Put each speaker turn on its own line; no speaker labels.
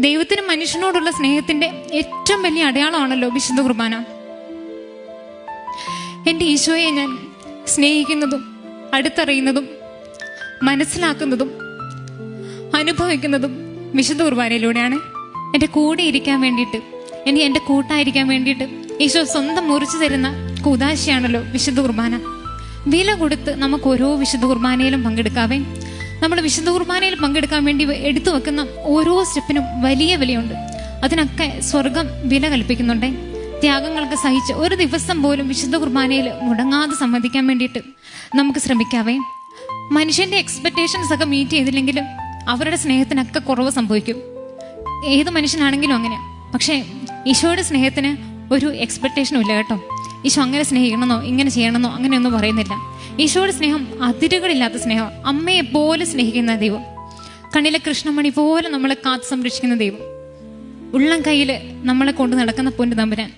ദൈവത്തിനും മനുഷ്യനോടുള്ള സ്നേഹത്തിന്റെ ഏറ്റവും വലിയ അടയാളമാണല്ലോ വിശുദ്ധ കുർബാന. എന്റെ ഈശോയെ ഞാൻ സ്നേഹിക്കുന്നതും അടുത്തറിയുന്നതും മനസ്സിലാക്കുന്നതും അനുഭവിക്കുന്നതും വിശുദ്ധ കുർബാനയിലൂടെയാണ്. എന്റെ കൂടെ ഇരിക്കാൻ വേണ്ടിയിട്ട് ഇനി എന്റെ കൂട്ടായിരിക്കാൻ വേണ്ടിയിട്ട് ഈശോ സ്വന്തം മുറിച്ചു തരുന്ന കുതാശയാണല്ലോ വിശുദ്ധ കുർബാന. വില കൊടുത്ത് നമുക്ക് ഓരോ വിശുദ്ധ കുർബാനയിലും പങ്കെടുക്കാവേ. നമ്മൾ വിശുദ്ധ കുർബാനയിൽ പങ്കെടുക്കാൻ വേണ്ടി എടുത്തു വെക്കുന്ന ഓരോ സ്റ്റെപ്പിനും വലിയ വിലയുണ്ട്. അതിനൊക്കെ സ്വർഗം വില കൽപ്പിക്കുന്നുണ്ടേ. ത്യാഗങ്ങൾക്ക് സഹിച്ച് ഒരു ദിവസം പോലും വിശുദ്ധ കുർബാനയിൽ മുടങ്ങാതെ സംബന്ധിക്കാൻ വേണ്ടിയിട്ട് നമുക്ക് ശ്രമിക്കാവേ. മനുഷ്യന്റെ എക്സ്പെക്ടേഷൻസ് ഒക്കെ മീറ്റ് ചെയ്തില്ലെങ്കിലും അവരുടെ സ്നേഹത്തിനൊക്കെ കുറവ് സംഭവിക്കും. ഏത് മനുഷ്യനാണെങ്കിലും അങ്ങനെ പക്ഷേ ഈശോയുടെ സ്നേഹത്തിന് ഒരു എക്സ്പെക്ടേഷനും ഇല്ല കേട്ടോ. ഈശോ അങ്ങനെ സ്നേഹിക്കണമെന്നോ ഇങ്ങനെ ചെയ്യണമെന്നോ അങ്ങനെയൊന്നും പറയുന്നില്ല. ഈശോയുടെ സ്നേഹം അതിരുകളില്ലാത്ത സ്നേഹം അമ്മയെ പോലെ സ്നേഹിക്കുന്ന ദൈവം. കണ്ണിലെ കൃഷ്ണമണി പോലെ നമ്മളെ കാത്തു സംരക്ഷിക്കുന്ന ദൈവം. ഉള്ളം കയ്യിൽ നമ്മളെ കൊണ്ട് നടക്കുന്ന പൊന്നു തമ്പുരാൻ.